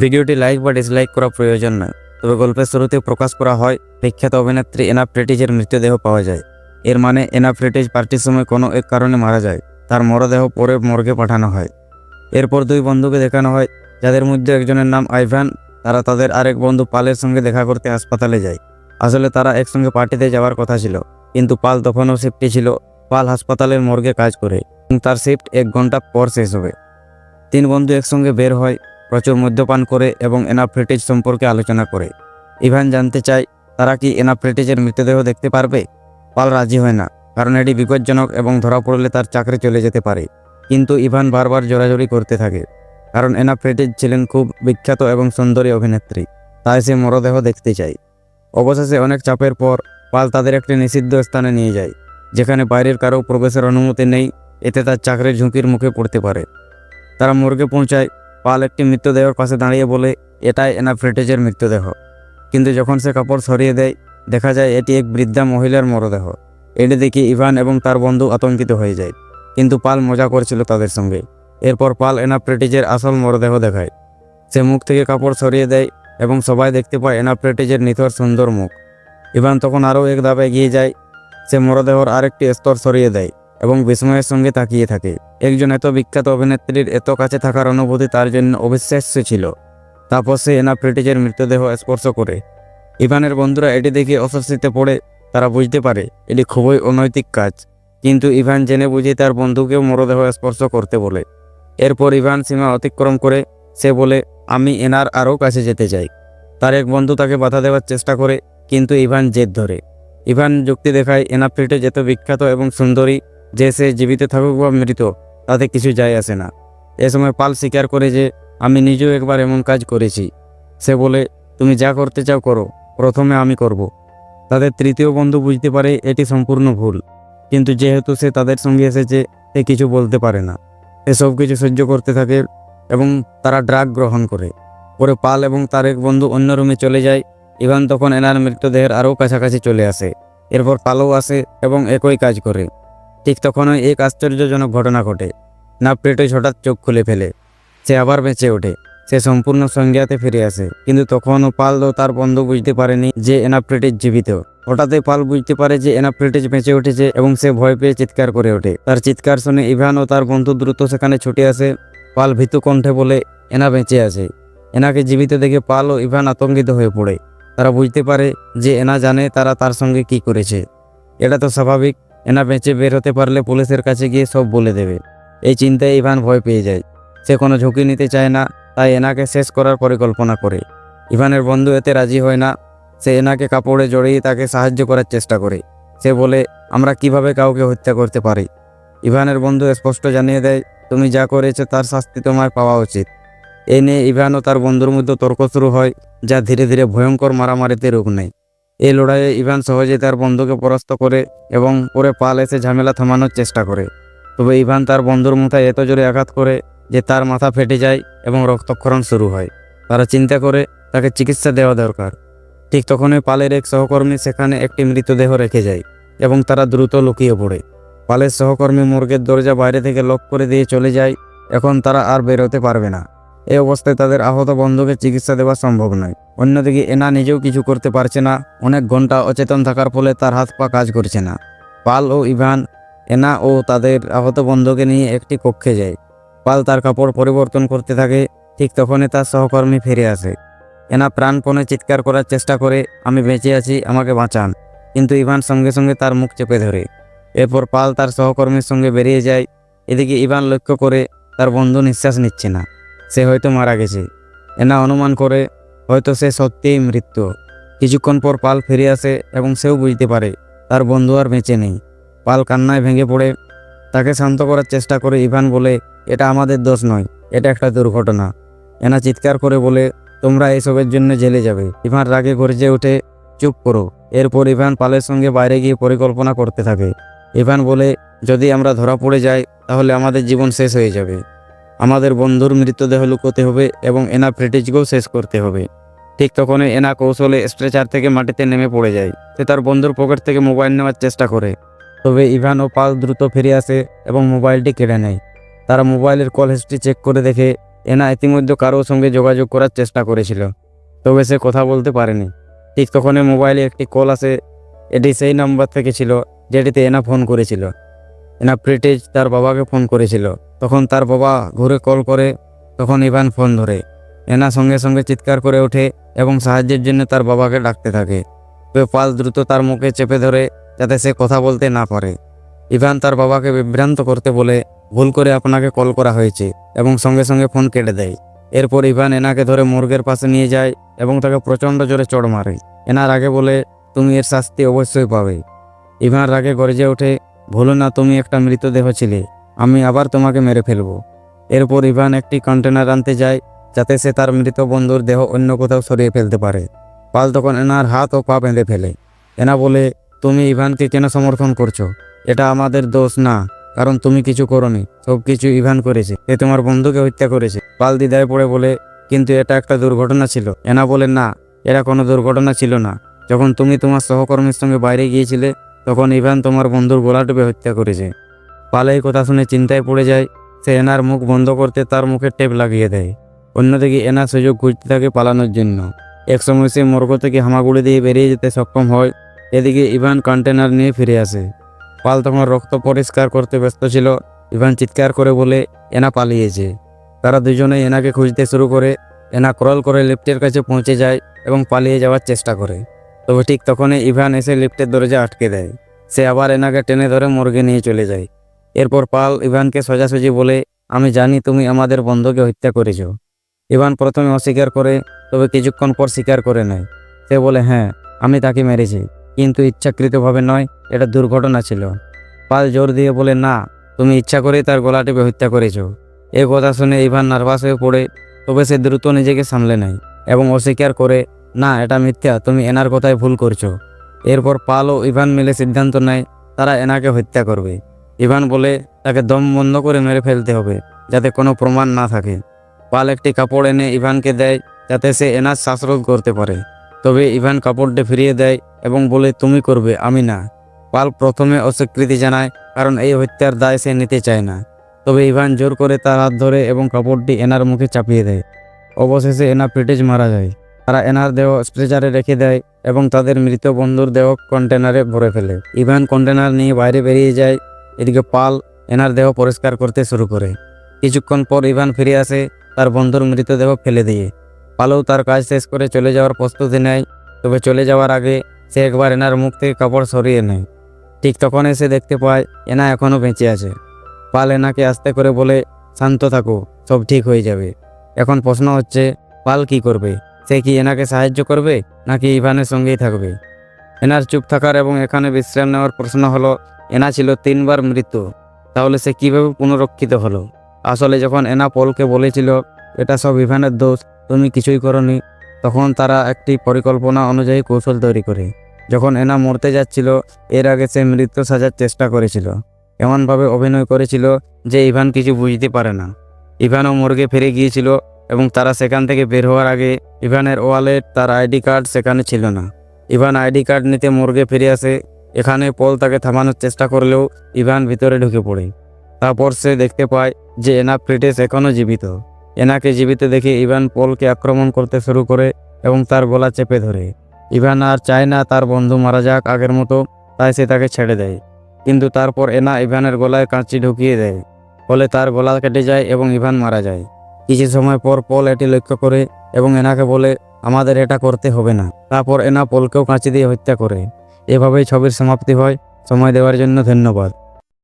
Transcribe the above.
ভিডিওটি লাইক বা ডিসলাইক করা প্রয়োজন নয়, তবে গল্পের শুরুতে প্রকাশ করা হয়, বিখ্যাত অভিনেত্রী এনাফ্রেটিজের মৃতদেহ পাওয়া যায়। এর মানে এনাফ্রেটিজ পার্টির সময় কোনো এক কারণে মারা যায়, তার মরদেহ পরে মর্গে পাঠানো হয়। এরপর দুই বন্ধুকে দেখানো হয়, যাদের মধ্যে একজনের নাম আইভান, তারা তাদের আরেক বন্ধু পালের সঙ্গে দেখা করতে হাসপাতালে যায়। আসলে তারা একসঙ্গে পার্টিতে যাওয়ার কথা ছিল, কিন্তু পাল তখনও শিফটে ছিল, পাল হাসপাতালের মর্গে কাজ করে তার শিফট এক ঘণ্টা পর শেষ হবে। তিন বন্ধু একসঙ্গে বের হয় প্রচুর মদ্যপান করে এবং এনাফ্রেটিজ সম্পর্কে আলোচনা করে। ইভান জানতে চায়, তারা কি এনাফ্রেটিজের মৃতদেহ দেখতে পারবে? পাল রাজি হয় না, কারণ এটি বিপজ্জনক এবং ধরা পড়লে তার চাকরি চলে যেতে পারে। কিন্তু ইভান বারবার জোরাজোরি করতে থাকে, কারণ এনাফ্রেটিজ ছিলেন খুব বিখ্যাত এবং সুন্দরী অভিনেত্রী, তাই সে মরদেহ দেখতে চায়। অবশেষে অনেক চাপের পর পাল তাদের একটি নিষিদ্ধ স্থানে নিয়ে যায়, যেখানে বাইরের কারও প্রবেশের অনুমতি নেই, এতে তার চাকরির ঝুঁকির মুখে পড়তে পারে। তারা মর্গে পৌঁছায় পাল একটি মৃতদেহের পাশে দাঁড়িয়ে বলে, এটাই এনাফ্রেটিজের মৃতদেহ। কিন্তু যখন সে কাপড় সরিয়ে দেয়, দেখা যায় এটি এক বৃদ্ধা মহিলার মরদেহ। এটি দেখে ইভান এবং তার বন্ধু আতঙ্কিত হয়ে যায়। কিন্তু পাল মজা করছিল তাদের সঙ্গে। এরপর পাল এনাফ্রেটিজের আসল মরদেহ দেখায়। সে মুখ থেকে কাপড় সরিয়ে দেয় এবং সবাই দেখতে পায় এনাফ্রেটিজের নিথর সুন্দর মুখ। ইভান তখন আরও এক ধাপ এগিয়ে যায়। সে মরদেহর আরেকটি স্তর সরিয়ে দেয়। এবং বিস্ময়ের সঙ্গে তাকিয়ে থাকে। একজন এত বিখ্যাত অভিনেত্রীর এত কাছে থাকার অনুভূতি তার জন্য অবিশ্বাস্য ছিল। তারপর সে এনাফ্রেটিজের মৃতদেহ স্পর্শ করে। ইভানের বন্ধুরা এটি দেখে অস্বস্তিতে পড়ে। তারা বুঝতে পারে, এটি খুবই অনৈতিক কাজ। কিন্তু ইভান জেনে বুঝে তার বন্ধুকেও মরদেহ স্পর্শ করতে বলে। এরপর ইভান সীমা অতিক্রম করে, সে বলে, আমি এনার আরও কাছে যেতে চাই। তার এক বন্ধু তাকে বাধা দেওয়ার চেষ্টা করে, কিন্তু ইভান জেদ ধরে। ইভান যুক্তি দেখায় এনাফ্রিটে যেত বিখ্যাত এবং সুন্দরী যে সে জীবিত থাকুক বা মৃত, তাতে কিছু যায় আসে না। এ সময় পাল স্বীকার করে যে, আমি নিজেও একবার এমন কাজ করেছি। সে বলে, তুমি যা করতে চাও করো, প্রথমে আমি করব। তাদের তৃতীয় বন্ধু বুঝতে পারে এটি সম্পূর্ণ ভুল। কিন্তু যেহেতু সে তাদের সঙ্গে এসেছে, সে কিছু বলতে পারে না। সে সব কিছু সহ্য করতে থাকে এবং তারা ড্রাগ গ্রহণ করে। পরে পাল এবং তার এক বন্ধু অন্য রুমে চলে যায়। ইভান তখন এনার মৃতদেহের আরও কাছাকাছি চলে আসে। এরপর পালও আসে এবং একই কাজ করে। ঠিক তখনই এক আশ্চর্যজনক ঘটনা ঘটে। না নাপপ্রেটোজ হঠাৎ চোখ খুলে ফেলে। সে আবার বেঁচে ওঠে। সে সম্পূর্ণ সংজ্ঞাতে ফিরে আসে। কিন্তু তখনও পাল ও তার বন্ধু বুঝতে পারেনি যে এনাপ্রেটিস জীবিত। হঠাৎই পাল বুঝতে পারে যে এনাপ্রেটিস বেঁচে উঠেছে এবং সে ভয় পেয়ে চিৎকার করে ওঠে। তার চিৎকার শুনে ইভান ও তার বন্ধু দ্রুত সেখানে ছুটে আসে। পাল ভীতু কণ্ঠে বলে, এনা বেঁচে আছে। এনাকে জীবিত দেখে পাল ও ইভান আতঙ্কিত হয়ে পড়ে। তারা বুঝতে পারে যে এনা জানে তারা তার সঙ্গে কি করেছে। এটা তো স্বাভাবিক। এনা বেঁচে বের হতে পারলে পুলিশের কাছে গিয়ে সব বলে দেবে। এই চিন্তায় ইভান ভয় পেয়ে যায়। সে কোনো ঝুঁকি নিতে চায় না, তাই এনাকে শেষ করার পরিকল্পনা করে। ইভানের বন্ধু এতে রাজি হয় না। সে এনাকে কাপড়ে জড়িয়ে তাকে সাহায্য করার চেষ্টা করে। সে বলে, আমরা কীভাবে কাউকে হত্যা করতে পারি? ইভানের বন্ধু স্পষ্ট জানিয়ে দেয়, তুমি যা করেছ তার শাস্তি তোমার পাওয়া উচিত। এ নিয়ে ইভান ও তার বন্ধুর মধ্যে তর্ক শুরু হয়, যা ধীরে ধীরে ভয়ঙ্কর মারামারিতে রূপ নেয়। এই লড়াইয়ে ইভান সহজে তার বন্ধুকে পরাস্ত করে এবং পরে পাল এসে ঝামেলা থামানোর চেষ্টা করে। তবে ইভান তার বন্ধুর মাথায় এত জোরে আঘাত করে যে তার মাথা ফেটে যায় এবং রক্তক্ষরণ শুরু হয়। তারা চিন্তা করে তাকে চিকিৎসা দেওয়া দরকার। ঠিক তখনই পালের এক সহকর্মী সেখানে একটি মৃতদেহ রেখে যায় এবং তারা দ্রুত লুকিয়ে পড়ে। পালের সহকর্মী মুরগের দরজা বাইরে থেকে লক করে দিয়ে চলে যায়, এখন তারা আর বেরোতে পারবে না। এই অবস্থায় তাদের আহত বন্ধুকে চিকিৎসা দেওয়া সম্ভব নয়। অন্যদিকে এনা নিজেও কিছু করতে পারছে না। অনেক ঘণ্টা অচেতন থাকার ফলে তার হাত পা কাজ করছে না। পাল ও ইভান, এনা ও তাদের আহত বন্ধুকে নিয়ে একটি কক্ষে যায়। পাল তার কাপড় পরিবর্তন করতে থাকে। ঠিক তখনই তার সহকর্মী ফিরে আসে। এনা প্রাণপণে চিৎকার করার চেষ্টা করে, আমি বেঁচে আছি, আমাকে বাঁচান। কিন্তু ইভান সঙ্গে সঙ্গে তার মুখ চেপে ধরে। এরপর পাল তার সহকর্মীর সঙ্গে বেরিয়ে যায়। এদিকে ইভান লক্ষ্য করে তার বন্ধু নিঃশ্বাস নিচ্ছে না। সে হয়তো মারা গেছে। এনা অনুমান করে, হয়তো সে সত্যিই মৃত্যু। কিছুক্ষণ পর পাল ফিরে আসে এবং সেও বুঝতে পারে, তার বন্ধু আর বেঁচে নেই। পাল কান্নায় ভেঙে পড়ে। তাকে শান্ত করার চেষ্টা করে ইভান বলে, এটা আমাদের দোষ নয়, এটা একটা দুর্ঘটনা। এনা চিৎকার করে বলে, তোমরা এসবের জন্য জেলে যাবে। ইভান রাগে গর্জে উঠে চুপ করো। এরপর ইভান পালের সঙ্গে বাইরে গিয়ে পরিকল্পনা করতে থাকে। ইভান বলে, যদি আমরা ধরা পড়ে যাই, তাহলে আমাদের জীবন শেষ হয়ে যাবে। আমাদের বন্ধুর মৃতদেহ লুকোতে হবে এবং এনা ফ্রেটিজকেও শেষ করতে হবে। ঠিক তখনই এনা কৌশলে স্ট্রেচার থেকে মাটিতে নেমে পড়ে যায়। সে তার বন্ধুর পকেট থেকে মোবাইল নেওয়ার চেষ্টা করে। তবে ইভান ও পাল দ্রুত ফিরে আসে এবং মোবাইলটি কেড়ে নেয়। তারা মোবাইলের কল হিস্ট্রি চেক করে দেখে এনা ইতিমধ্যে কারোর সঙ্গে যোগাযোগ করার চেষ্টা করেছিল। তবে সে কথা বলতে পারেনি। ঠিক তখনই মোবাইলে একটি কল আসে। এটি সেই নাম্বার থেকে ছিল যেটিতে এনা ফোন করেছিল। এনা প্রিটিজ তার বাবাকে ফোন করেছিল। তখন তার বাবা ঘুরে কল করে, তখন ইভান ফোন ধরে। এনা সঙ্গে সঙ্গে চিৎকার করে ওঠে এবং সাহায্যের জন্য তার বাবাকে ডাকতে থাকে। তবে পাল দ্রুত তার মুখে চেপে ধরে যাতে সে কথা বলতে না পারে। ইভান তার বাবাকে বিভ্রান্ত করতে বলে, ভুল করে আপনাকে কল করা হয়েছে, এবং সঙ্গে সঙ্গে ফোন কেটে দেয়। এরপর ইভান এনাকে ধরে মর্গের পাশে নিয়ে যায় এবং তাকে প্রচণ্ড জোরে চড় মারে। এনার আগে বলে, তুমি এর শাস্তি অবশ্যই পাবে। ইভান রাগে গর্জে ওঠে, ভুলো না, তুমি একটা মৃতদেহ ছিলে। আমি আবার তোমাকে মেরে ফেলব। এরপর ইভান একটি কন্টেনার আনতে যায়, যাতে সে তার মৃত বন্ধুর দেহ অন্য কোথাও সরিয়ে ফেলতে পারে। পাল তখন এনার হাত ও পা বেঁধে ফেলে। এনা বলে, তুমি ইভানকে কেন সমর্থন করছ? এটা আমাদের দোষ না, কারণ তুমি কিছু করনি। সব কিছু ইভান করেছে। এ তোমার বন্ধুকে হত্যা করেছে। পাল দ্বিধায় পড়ে বলে, কিন্তু এটা একটা দুর্ঘটনা ছিল। এনা বলে, না, এটা কোনো দুর্ঘটনা ছিল না। যখন তুমি তোমার সহকর্মীর সঙ্গে বাইরে গিয়েছিলে, তখন ইভান তোমার বন্ধুর গোলা হত্যা করেছে। পাল এই কথা শুনে চিন্তায় পড়ে যায়। সে এনার মুখ বন্ধ করতে তার মুখে টেপ লাগিয়ে দেয়। অন্যদিকে এনা সুযোগ খুঁজতে থাকে পালানোর জন্য। একসময় সে মর্গ থেকে হামাগুড়ি দিয়ে বেরিয়ে যেতে সক্ষম হয়। এদিকে ইভান কন্টেনার নিয়ে ফিরে আসে। পাল তখন রক্ত পরিষ্কার করতে ব্যস্ত ছিল। ইভান চিৎকার করে বলে, এনা পালিয়েছে। তারা দুজনেই এনাকে খুঁজতে শুরু করে। এনা ক্রল করে লিফটের কাছে পৌঁছে যায় এবং পালিয়ে যাওয়ার চেষ্টা করে। তবে ঠিক তখনই ইভান এসে লিফটের দরজা আটকে দেয়। সে আবার এনাকে টেনে ধরে মর্গে নিয়ে চলে যায়। এরপর পাল ইভানকে সোজাসুজি বলে, আমি জানি তুমি আমাদের বন্ধুকে হত্যা করেছ। ইভান প্রথমে অস্বীকার করে, তবে কিছুক্ষণ পর স্বীকার করে নেয়। সে বলে হ্যাঁ আমি তাকে মেরেছি, কিন্তু ইচ্ছাকৃতভাবে নয়, এটা দুর্ঘটনা ছিল। পাল জোর দিয়ে বলে, না, তুমি ইচ্ছা করেই তার গলা টিপে হত্যা করেছ। এ কথা শুনে ইভান নার্ভাস হয়ে পড়ে, তবে সে দ্রুত নিজেকে সামলে নেয় এবং অস্বীকার করে, না, এটা মিথ্যা, তুমি এনার কথায় ভুল করছ। এরপর পাল ও ইভান মিলে সিদ্ধান্ত নেয়, তারা এনাকে হত্যা করবে। ইভান বলে, তাকে দম বন্ধ করে মেরে ফেলতে হবে, যাতে কোনো প্রমাণ না থাকে। পাল একটি কাপড় এনে ইভানকে দেয়, যাতে সে এনার শ্বাসরোধ করতে পারে। তবে ইভান কাপড়টি ফিরিয়ে দেয় এবং বলে, তুমি করবে, আমি না। পাল প্রথমে অস্বীকৃতি জানায়, কারণ এই হত্যার দায় সে নিতে চায় না। তবে ইভান জোর করে তার হাত ধরে এবং কাপড়টি এনার মুখে চাপিয়ে দেয়। অবশেষে এনা প্রিটেজ মারা যায়। তারা এনার দেহ স্ট্রেচারে রেখে দেয় এবং তাদের মৃত বন্ধুর দেহ কন্টেনারে ভরে ফেলে। ইভান কন্টেনার নিয়ে বাইরে বেরিয়ে যায়। এদিকে পাল এনার দেহ পরিষ্কার করতে শুরু করে। কিছুক্ষণ পর ইভান ফিরে আসে তার বন্ধুর মৃতদেহ ফেলে দিয়ে। পালও তার কাজ শেষ করে চলে যাওয়ার প্রস্তুতি নেয়, তবে চলে যাওয়ার আগে সে একবার এনার মুখ থেকে কাপড় সরিয়ে নেয়। ঠিক তখন এসে দেখতে পায় এনা এখনও বেঁচে আছে। পাল এনাকে আস্তে করে বলে, শান্ত থাকো, সব ঠিক হয়ে যাবে। এখন প্রশ্ন হচ্ছে, পাল কি করবে? সে কি এনাকে সাহায্য করবে নাকি ইভানের সঙ্গেই থাকবে? এনার চুপ থাকার এবং এখানে বিশ্রাম নেওয়ার প্রশ্ন হলো, এনা ছিল তিনবার মৃত্যু, তাহলে সে কীভাবে পুনরক্ষিত হলো? আসলে যখন এনা পলকে বলেছিল, এটা সব ইভানের দোষ, তুমি কিছুই করনি, তখন তারা একটি পরিকল্পনা অনুযায়ী কৌশল তৈরি করে। যখন এনা মরতে যাচ্ছিল, এর আগে সে মৃত্যু সাজার চেষ্টা করেছিল। এমনভাবে অভিনয় করেছিল যে ইভান কিছু বুঝতে পারে না। ইভানও মর্গে ফিরে গিয়েছিল এবং তারা সেখান থেকে বের হওয়ার আগে ইভানের ওয়ালেট, তার আইডি কার্ড সেখানে ছিল না। ইভান আইডি কার্ড নিতে মর্গে ফিরে আসে। এখানে পল তাকে থামানোর চেষ্টা করলেও ইভান ভিতরে ঢুকে পড়ে। তারপর সে দেখতে পায় যে এনা প্রিটেস এখনও জীবিত। এনাকে জীবিত দেখে ইভান পলকে আক্রমণ করতে শুরু করে এবং তার গলা চেপে ধরে। ইভান আর চায় না তার বন্ধু মারা যাক আগের মতো, তাই সে তাকে ছেড়ে দেয়। কিন্তু তারপর এনা ইভানের গলায় কাঁচি ঢুকিয়ে দেয়। ফলে তার গলা কেটে যায় এবং ইভান মারা যায়। কিছু সময় পর পল এটি লক্ষ্য করে এবং এনাকে বলে আমাদের এটা করতে হবে না। তারপর এনা পলকেও কাঁচি দিয়ে হত্যা করে। এভাবেই ছবির সমাপ্তি হয়। সময় দেওয়ার জন্য ধন্যবাদ।